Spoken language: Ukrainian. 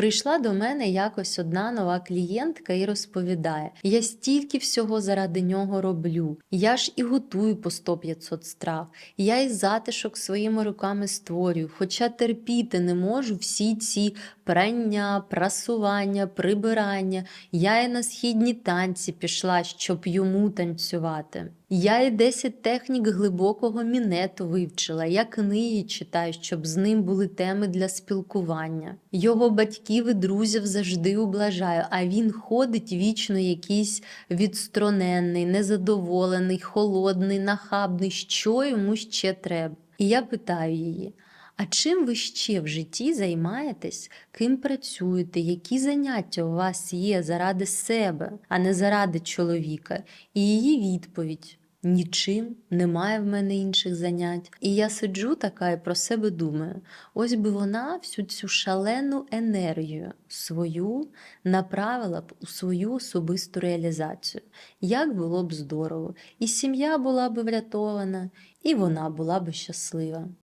Прийшла до мене якось одна нова клієнтка і розповідає: я стільки всього заради нього роблю. Я ж і готую по 100-500 страв. Я і затишок своїми руками створюю, хоча терпіти не можу всі ці прання, прасування, прибирання. Я і на східні танці пішла, щоб йому танцювати. Я і 10 технік глибокого мінету вивчила, я книги читаю, щоб з ним були теми для спілкування. Його батьків і друзів завжди ублажаю, а він ходить вічно якийсь відстроненний, незадоволений, холодний, нахабний. Що йому ще треба? І я питаю її. А чим ви ще в житті займаєтесь, ким працюєте, які заняття у вас є заради себе, а не заради чоловіка? І її відповідь: нічим, немає в мене інших занять. І я сиджу така і про себе думаю: ось би вона всю цю шалену енергію свою направила б у свою особисту реалізацію. Як було б здорово, і сім'я була б врятована, і вона була б щаслива.